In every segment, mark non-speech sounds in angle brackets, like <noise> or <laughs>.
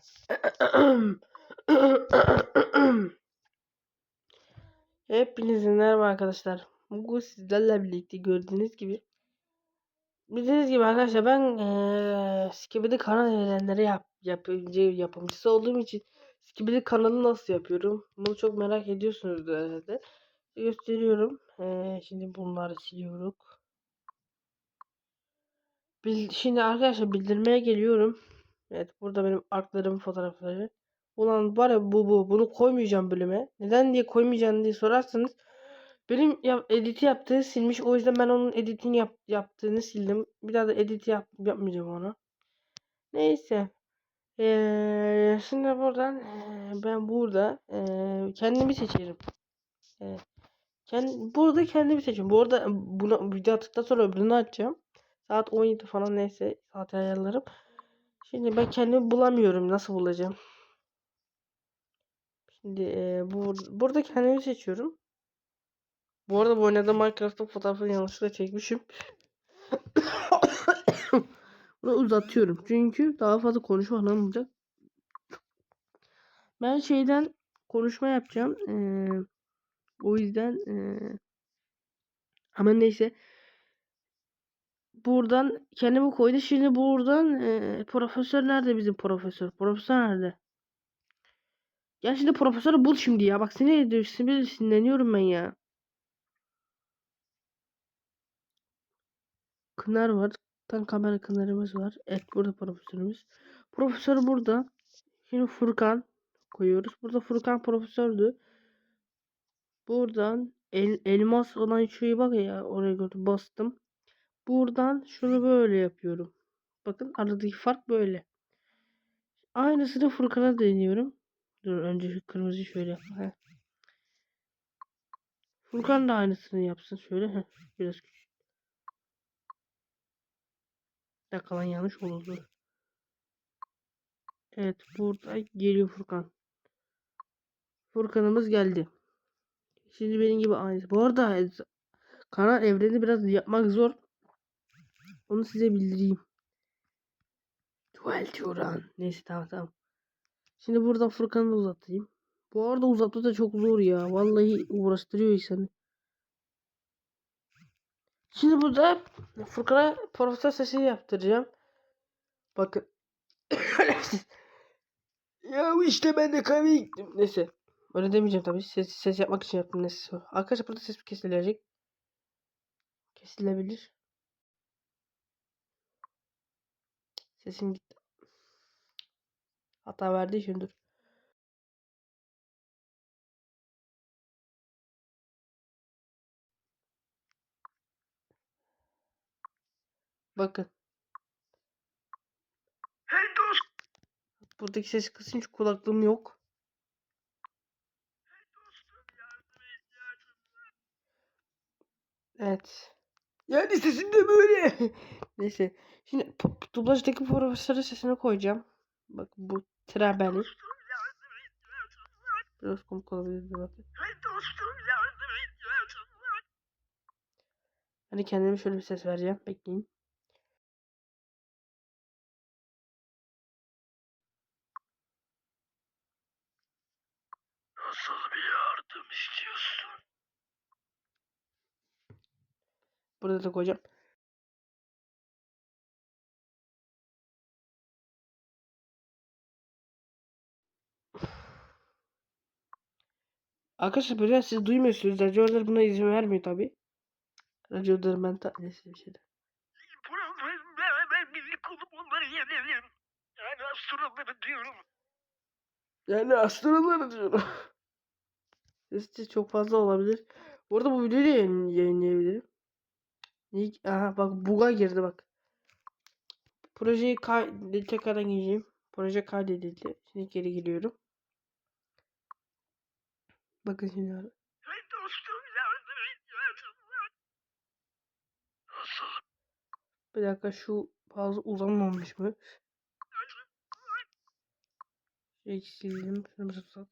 <coughs> Hepinize merhaba arkadaşlar. Bugün sizlerle birlikte gördüğünüz gibi Bildiğiniz gibi arkadaşlar ben eee Skibidi kanal evrenleri yap, yapımcı, yapımcısı olduğum için Skibidi kanalı nasıl yapıyorum? Bunu çok merak ediyorsunuz herhalde. Gösteriyorum. Eee, şimdi bunları siliyoruz. Şimdi arkadaşlar bildirmeye geliyorum. Evet burada benim arklarımın fotoğrafları. Ulan var ya bu bu bunu koymayacağım bölüme. Neden diye koymayacağım diye sorarsanız benim yap, editi yaptığı silmiş. O yüzden ben onun editini yap, yaptığını sildim. Bir daha da edit yap, yapmayacağım ona. Neyse. Ee, şimdi buradan ee, ben burada ee, kendimi seçerim. Ee, kend, burada kendimi seçiyorum. Bu arada buna video attıktan sonra öbürünü açacağım. Saat 17 falan neyse saat ayarlarım. Şimdi ben kendimi bulamıyorum. Nasıl bulacağım? Şimdi e, bu, burada kendimi seçiyorum. Bu arada bu oynadığım Minecraft'ın fotoğrafını yanlışlıkla çekmişim. <coughs> Bunu uzatıyorum. Çünkü daha fazla konuşma olmayacak. Ben şeyden konuşma yapacağım. Ee, o yüzden ee, ama neyse. Buradan kendimi koydu. Şimdi buradan ee, profesör nerede bizim profesör? Profesör nerede? Ya şimdi profesörü bul şimdi ya. Bak seni ediyorsun. Sinirleniyorum ben ya. Kınar var. Tam kamera kınarımız var. Evet burada profesörümüz. Profesör burada. Şimdi Furkan koyuyoruz. Burada Furkan profesördü. Buradan el, elmas olan şeyi bak ya oraya gördüm bastım. Buradan şunu böyle yapıyorum. Bakın aradaki fark böyle. Aynısını Furkan'a deniyorum. Dur önce şu kırmızıyı şöyle yap. Heh. Furkan da aynısını yapsın şöyle. Heh. Biraz küçük. Bir dakika lan yanlış oldu. Evet burada geliyor Furkan. Furkan'ımız geldi. Şimdi benim gibi aynı. Bu arada kanal evreni biraz yapmak zor. Onu size bildireyim. Duel Turan. Neyse tamam tamam. Şimdi burada Furkan'ı uzatayım. Bu arada uzatma da çok zor ya. Vallahi uğraştırıyor insanı. Şimdi burada Furkan'a profesör sesi yaptıracağım. Bakın. <coughs> ya işte ben de kahveye gittim. Neyse. Öyle demeyeceğim tabii. Ses, ses yapmak için yaptım. Neyse. Arkadaşlar burada ses kesilecek. Kesilebilir. Sesim gitti. Hata verdi şimdi dur. Bakın. Hey dost. Buradaki ses kısın çünkü kulaklığım yok. Evet. Yani sesim de böyle. <laughs> Neyse. Şimdi dublajdaki profesörün sesini koyacağım. Bak bu Trebeli. Biraz komik olabilir bakın. Hani kendime şöyle bir ses vereceğim. Bekleyin. Nasıl bir yardım istiyorsun? Burada da koyacağım. Arkadaşlar böyle siz duymuyorsunuz. Radyolar buna izin vermiyor tabi. Radyolar ben ta neyse bir şey de. Yani astronotları diyorum. Yani astrolar diyorum. <laughs> Sesi çok fazla olabilir. Bu arada bu videoyu da yayın, yayınlayabilirim. Aha bak buga girdi bak. Projeyi tekrardan gireceğim. Proje kaydedildi. Şimdi geri geliyorum. Bakın şimdi. Bir dakika şu fazla uzanmamış mı? Şey sildim. Şunu bir.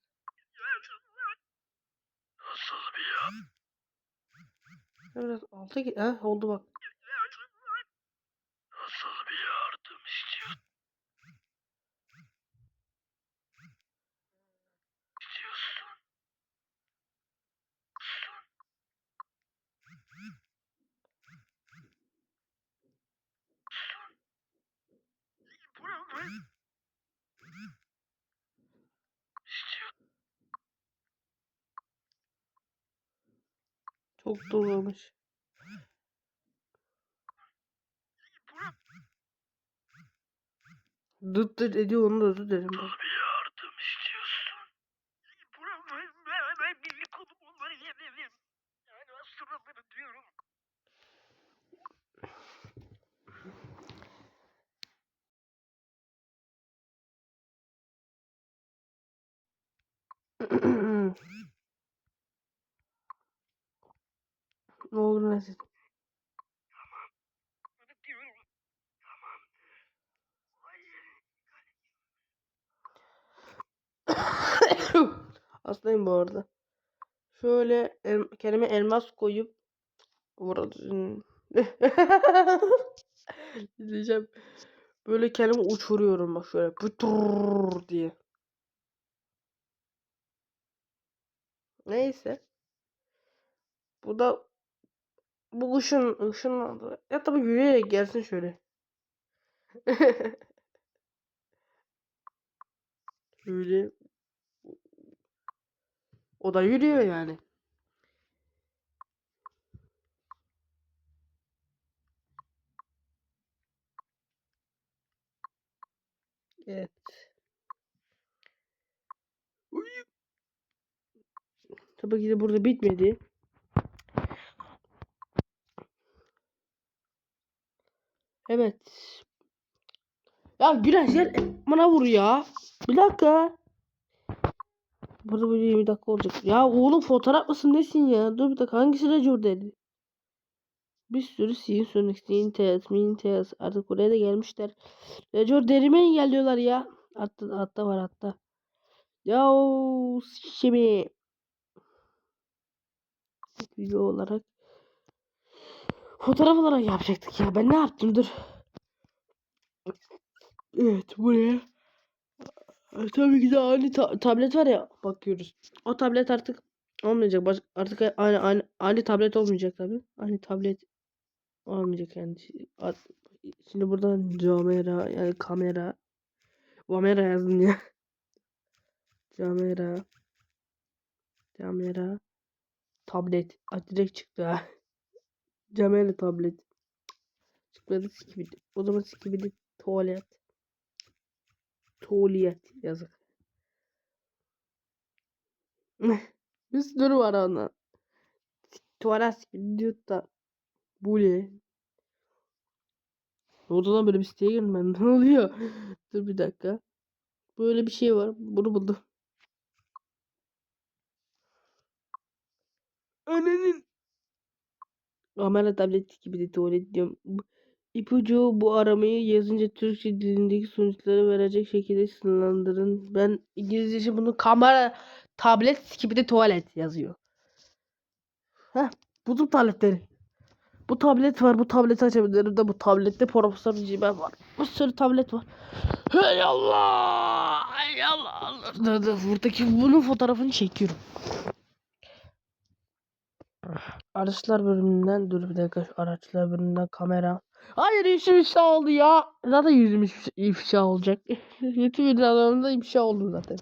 Nasıl bir Biraz alta git. Heh oldu bak. Nasıl bir yardım istiyor? İstiyorsun. Çok dolamış. Dıt dıt ediyor onu da özür dilerim. ben. bir yardım istiyorsun. Burak ben, ben, ben bir kolum onları yemedim. Yani astroları diyorum. Ne olur diyorum. <coughs> Tamam. Hastayım bu arada. Şöyle el, kendime elmas koyup vuralım. <laughs> Diyeceğim. Böyle kendimi uçuruyorum bak şöyle. Pıtırrrr diye. Neyse. Bu da bu ışın ışınlandı. Ya tabii yürüyerek gelsin şöyle. <laughs> Şöyle. O da yürüyor yani. Evet. Tabii ki de burada bitmedi. Evet. Ya Güneş gel bana vur ya. Bir dakika. Burada böyle 20 dakika olacak. Ya oğlum fotoğraf mısın nesin ya? Dur bir dakika hangisi Racur dedi? Bir sürü Sin Sonic, Nintes, Mintes artık buraya da gelmişler. Racur derimi engelliyorlar ya. Hatta, hatta var hatta. Ya şimdi video olarak fotoğraf olarak yapacaktık ya. Ben ne yaptım dur. Evet buraya. Tabii ki de aynı ta- tablet var ya bakıyoruz. O tablet artık olmayacak. Baş- artık aynı aynı aynı tablet olmayacak tabii. Aynı tablet olmayacak yani. Şimdi buradan camera yani kamera kamera yazdım ya. <laughs> Camera kamera tablet. Ay, direkt çıktı ha. Camera tablet. Çıkmadı sikibidi. O zaman sikibidi tuvalet. Tuvalet yazık. <laughs> Bir sürü var ona. Tuvalet diyor da. Bu ne? Lan böyle bir siteye girdim ben. <laughs> Ne oluyor? Dur bir dakika. Böyle bir şey var. Bunu buldum. Annenin. Kamera tableti gibi de tuvalet diyorum. İpucu bu aramayı yazınca Türkçe dilindeki sonuçları verecek şekilde sınırlandırın. Ben İngilizcesi bunu kamera tablet gibi de tuvalet yazıyor. Heh, buldum tabletleri. Bu tablet var. Bu tableti açabilirim de bu tablette Profesör Cimen var. Bir sürü tablet var. Hey Allah! Hey Allah! Buradaki bunun fotoğrafını çekiyorum. Araçlar bölümünden dur bir dakika şu araçlar bölümünden kamera. Hayır yüzüm ifşa oldu ya. Zaten yüzüm ifşa, olacak. <laughs> Bütün videolarımda ifşa oldu zaten.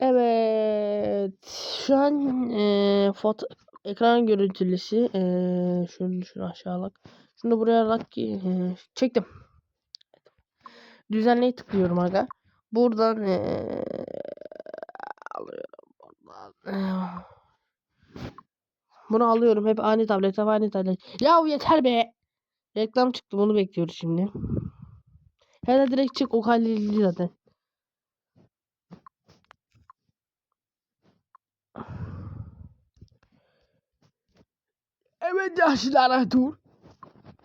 Evet. Şu an eee foto ekran görüntülüsü eee şunu şunu aşağılık. Şunu buraya lak eee, çektim. Düzenleye tıklıyorum aga. Buradan eee alıyorum. Buradan, eee, bunu alıyorum. Hep aynı tablet, hep aynı tablet. Ya yeter be. Reklam çıktı. Bunu bekliyoruz şimdi. Ya da direkt çık. O halledildi zaten. Evet yaşlılara dur.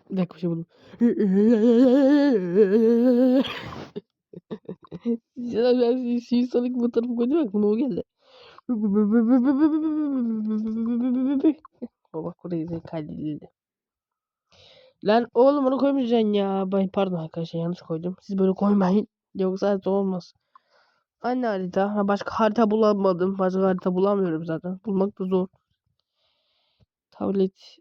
Bir dakika bir şey buldum. <laughs> Ya ben şey sanık bu tarafa koydum aklıma o geldi. <laughs> Baba burayı da kaydedildi. Lan oğlum onu koymayacaksın ya. Ben pardon arkadaşlar yanlış koydum. Siz böyle koymayın. Yoksa harita olmaz. Aynı harita. Ha, başka harita bulamadım. Başka harita bulamıyorum zaten. Bulmak da zor. Tablet.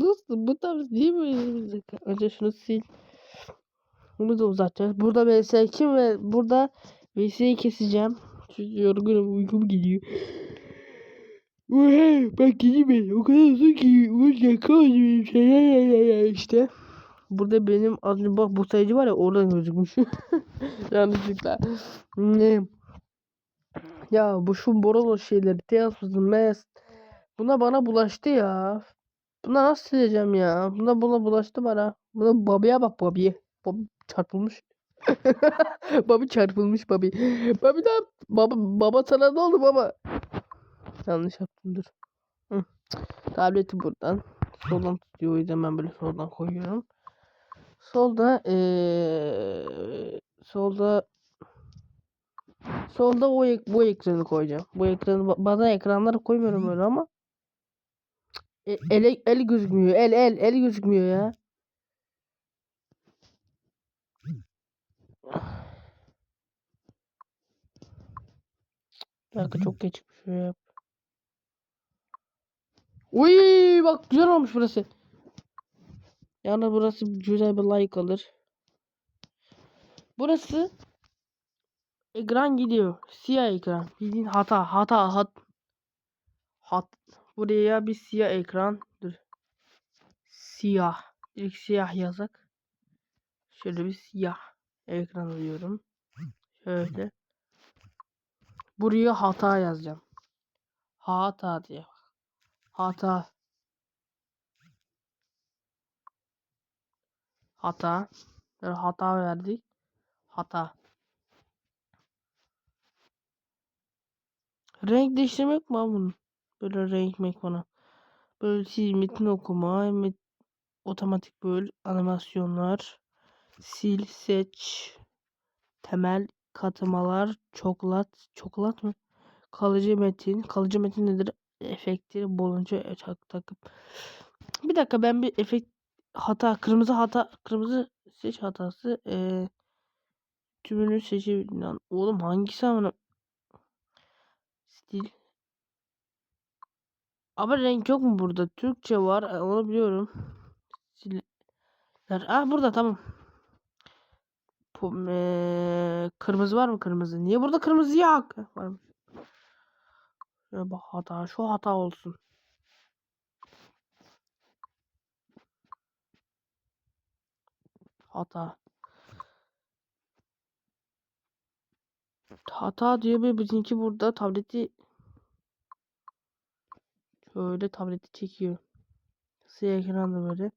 Dostum bu tablet bir dakika. Önce şunu sil. Bunu da uzatacağız. Burada VS2 ve burada VS'yi keseceğim. Yorgunum uykum geliyor. Hey, bak yeni ben o kadar uzun ki uzun kalmıyorum şey işte. Burada benim az önce bak bu sayıcı var ya oradan gözükmüş. <laughs> Yanlışlıkla. Ne? Ya bu şu Borolo şeyleri Teosuz'un mes. Buna bana bulaştı ya. Buna nasıl sileceğim ya? Buna buna bulaştı bana. Buna babaya bak babiye. Babi çarpılmış. <laughs> Babi çarpılmış babi. Babi ne yap- Baba, baba sana ne oldu baba? Yanlış yaptım dur. Hı. Tableti buradan. Soldan tutuyor o yüzden ben böyle soldan koyuyorum. Solda eee solda solda o ek- bu ekranı koyacağım. Bu ekranı ba- bazen ekranları koymuyorum öyle ama e, el el gözükmüyor. El el el gözükmüyor ya. Dakika çok geç şöyle yap. Uy bak güzel olmuş burası. Yani burası güzel bir like alır. Burası ekran gidiyor. Siyah ekran. Bildiğin hata hata hat. Hat. Buraya bir siyah ekran. Dur. Siyah. İlk siyah yazak. Şöyle bir siyah ekran alıyorum. Şöyle. Buraya hata yazacağım. Hata diye. Hata. Hata. Böyle hata verdik. Hata. Renk değiştirmek mi bunun? Böyle renk mek bana. Böyle metin okuma. Met otomatik böyle animasyonlar. Sil seç. Temel katmalar. Çoklat. Çoklat mı? Kalıcı metin. Kalıcı metin nedir? Efekti bolunca e, tak- takıp. Bir dakika ben bir efekt hata kırmızı hata kırmızı seç hatası eee tümünü seçebilin lan. Oğlum hangisi amına stil ama renk yok mu burada? Türkçe var. e, Onu biliyorum. Stiller. Ah burada tamam. Eee, kırmızı var mı kırmızı? Niye burada kırmızı. Şöyle bak hata. Şu hata olsun. Hata. Hata diyor ve bizimki burada tableti şöyle tableti çekiyor. Siyah ekranda böyle.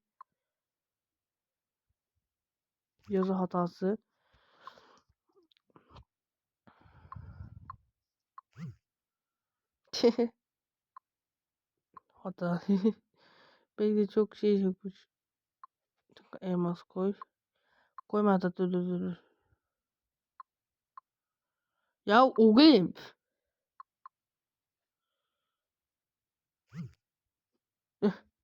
Yazı hatası. <laughs> Hata. <laughs> Belki de çok şey yapmış. Elmas koy. Koyma dur dur dur. dur. Ya oğlum. <laughs>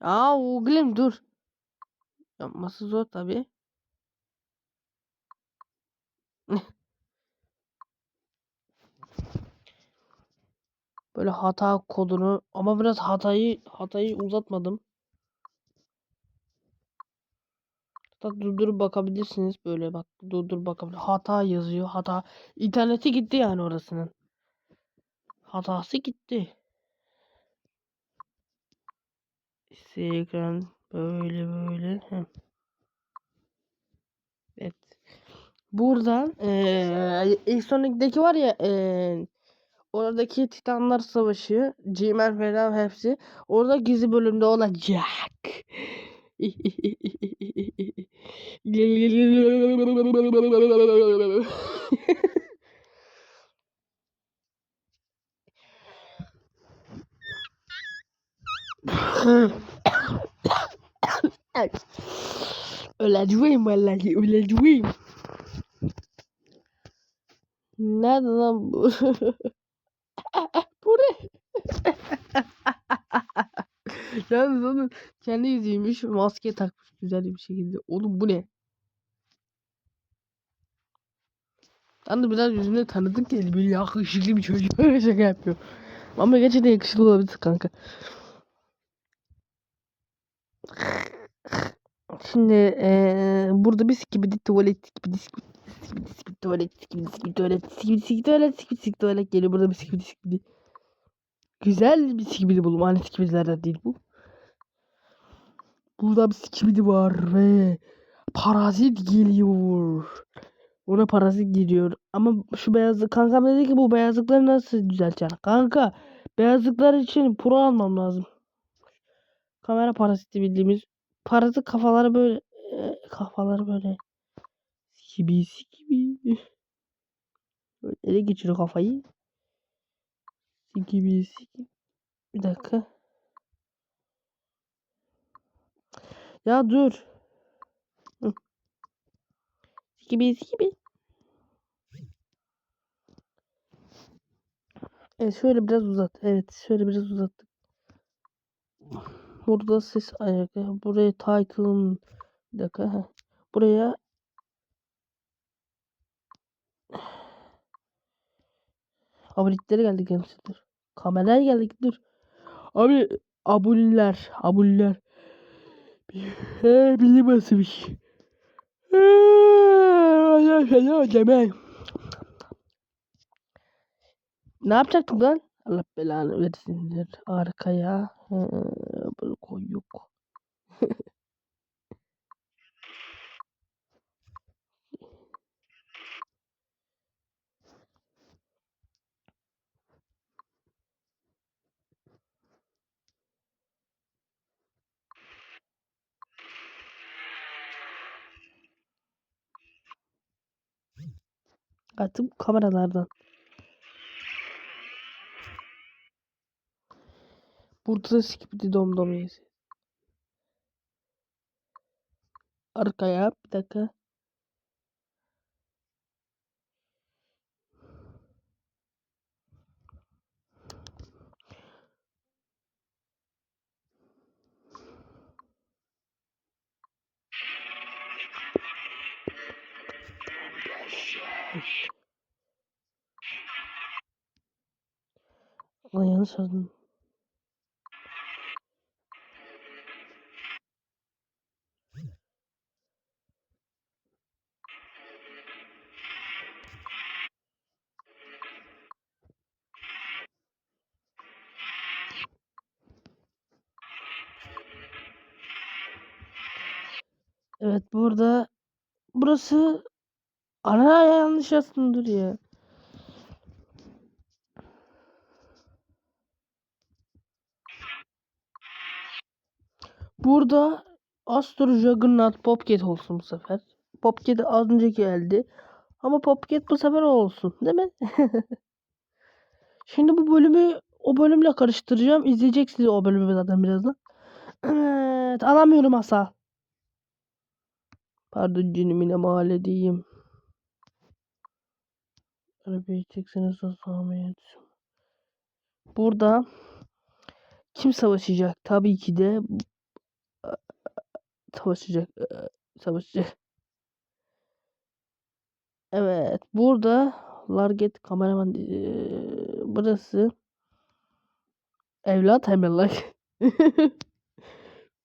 Ya oğlum dur. Yapması zor tabi. Böyle hata kodunu ama biraz hatayı hatayı uzatmadım. Hatta durdurup bakabilirsiniz böyle bak durdur bakabilir. Hata yazıyor hata. İnterneti gitti yani orasının. Hatası gitti. İşte ekran böyle böyle. Evet. Buradan eee ilk sonrakideki var ya eee oradaki Titanlar Savaşı, G-Man falan hepsi orada gizli bölümde olacak. Öleceğim vallahi öleceğim. Nerede lan bu? <laughs> bu ne? <laughs> Yalnız onun kendi yüzüymüş maske takmış güzel bir şekilde. Oğlum bu ne? De biraz yüzümde tanıdık geldi. Böyle yakışıklı bir çocuk. <laughs> Şaka yapıyor. Ama gerçekten yakışıklı olabilir kanka. Şimdi eee burada bir skibidi tuvalet skibidi skibidi Sikibidi sikibidi tuvalet sikibidi sikibidi tuvalet sikibidi sikibidi tuvalet sikibidi sikibidi tuvalet geliyor burada bir sikibidi sikibidi. Güzel bir sikibidi buldum. Hani sikibidilerden değil bu. Burada bir sikibidi var ve parazit geliyor. Ona parazit geliyor. Ama şu beyazlık kankam dedi ki bu beyazlıkları nasıl düzelteceksin? Kanka beyazlıklar için pro almam lazım. Kamera paraziti bildiğimiz parazit kafaları böyle e, kafaları böyle sikibi. Böyle ele geçiriyor kafayı. Sikibi sikibi. Bir dakika. Ya dur. Hı. Sikibi sikibi. Evet şöyle biraz uzat. Evet şöyle biraz uzattık. Burada ses ayarı. Buraya title. Bir dakika. Buraya abonelikleri geldik yalnız dur. Kameraya geldik dur. Abi aboneler. Aboneler. He bilemezmiş. Ya ya deme. Ne yapacaktık lan? Allah belanı versin. Arkaya. He, bunu <laughs> bu kameralardan. Burada da skipidi dom dom yesi. Arkaya bir dakika. Yazdım. Evet burada burası ana yanlış yazdım dur ya. Burada Astro Juggernaut Popcat olsun bu sefer. Popcat az önce geldi. Ama Popcat bu sefer olsun. Değil mi? <laughs> Şimdi bu bölümü o bölümle karıştıracağım. İzleyeceksiniz o bölümü zaten birazdan. Evet. Alamıyorum asa. Pardon canım yine mahalle diyeyim. Arabayı çekseniz Ahmet. Burada kim savaşacak? Tabii ki de savaşacak. Savaşacak. Evet. Burada Larget kameraman eee, burası evlat hemen like. <laughs>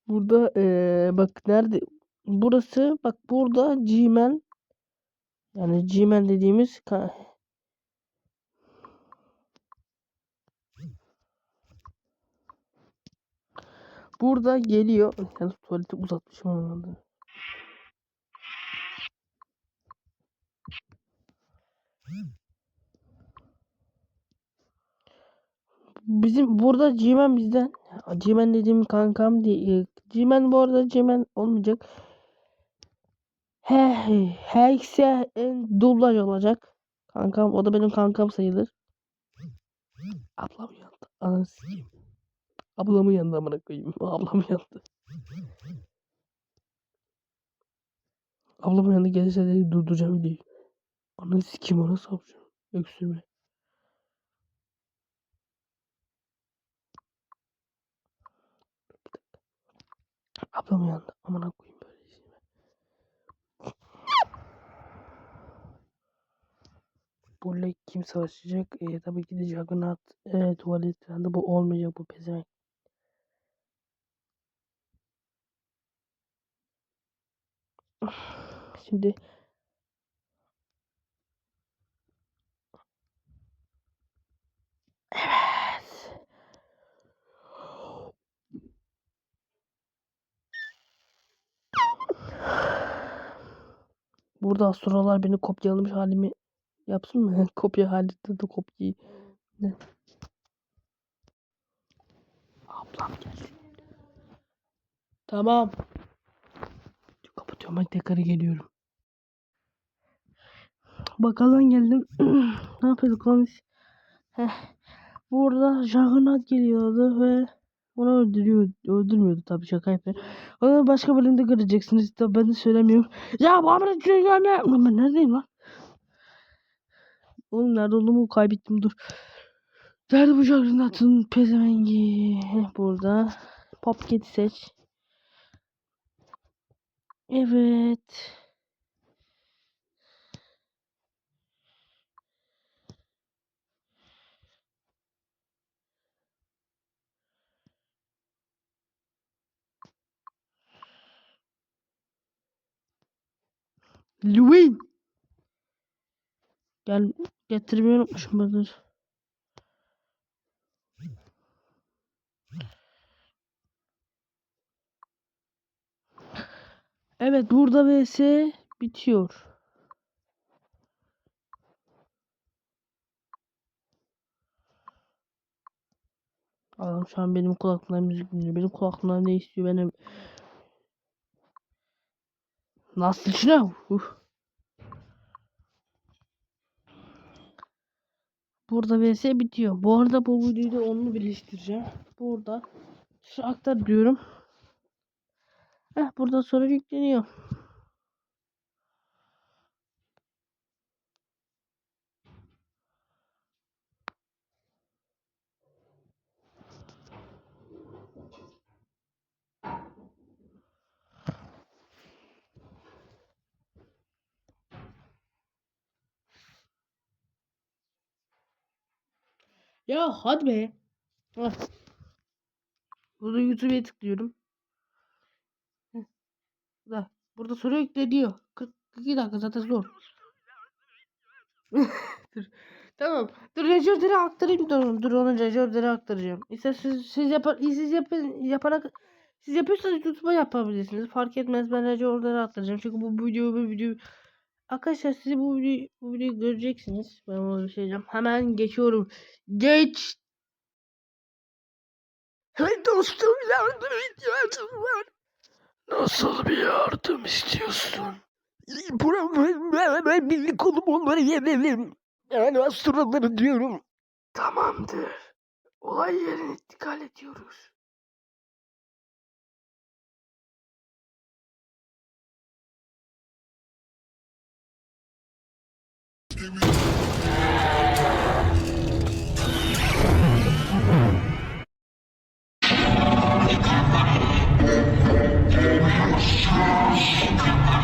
burada eee, bak nerede burası bak burada G-Man yani G-Man dediğimiz burada geliyor. Yalnız tuvaleti uzatmışım onu. Bizim burada G-Man bizden. G-Man dediğim kankam değil. G-Man bu arada G-Man olmayacak. He, Hex'e en dublaj olacak. Kankam o da benim kankam sayılır. Ablam yandı. Anasını sikeyim. Ablamın yandı amına koyayım. Ablam <laughs> yandı. Ablamın yanında gelirse de durduracağım videoyu. Anasını sikeyim ona sapacağım. Öksürme. Ablam yandı. Amına koyayım böyle işime. Kim savaşacak? Ee, tabii ki de Juggernaut. Ee, tuvalet. Bu olmayacak bu pezevenk. Şimdi Evet. Burada astrolar beni kopyalamış halimi yapsın mı? <laughs> Kopya halinde de kopyayı. Ne? Ablam geldi. Tamam. Ben tekrar geliyorum. Bakalım geldim. <clears throat> ne yapıyorduk lan. Burada Juggernaut geliyordu ve onu öldürüyor, öldürmüyordu tabii şaka yapıyor. Onu başka bölümde göreceksiniz. Tabii ben de söylemiyorum. Ya bana şey gelme. Ben neredeyim lan? Oğlum nerede olduğumu kaybettim dur. Nerede bu Juggernaut'un pezevengi? Burada. Popket'i seç. Evet. Louis. Gel getirmeyi unutmuşum ben Evet burada vs bitiyor. Adam şu an benim kulaklığımdan müzik dinliyor. Benim kulaklığımdan ne istiyor benim? Nasıl şuna? Uf. Burada vs bitiyor. Bu arada bu videoyu da onunla birleştireceğim. Burada şu aktar diyorum. Heh, burada soru yükleniyor. Ya hadi be. Heh. Burada YouTube'ya tıklıyorum. Burada, burada soru yükleniyor. 42 dakika zaten zor. <laughs> dur. Tamam. Dur rejörleri aktarayım dur. Dur onu rejörleri aktaracağım. İşte siz siz yapar siz yapın yaparak siz yapıyorsanız YouTube'a yapabilirsiniz. Fark etmez ben rejörleri aktaracağım. Çünkü bu video bu video Arkadaşlar siz bu videoyu, bu videoyu göreceksiniz. Ben onu bir şey. Hemen geçiyorum. Geç. Hey dostum yardım ihtiyacım var. Nasıl bir yardım istiyorsun? Buramı birlik olup onları yenelim. Yani astronotları diyorum. Tamamdır. Olay yerine intikal ediyoruz. Thank you. Oh, my God.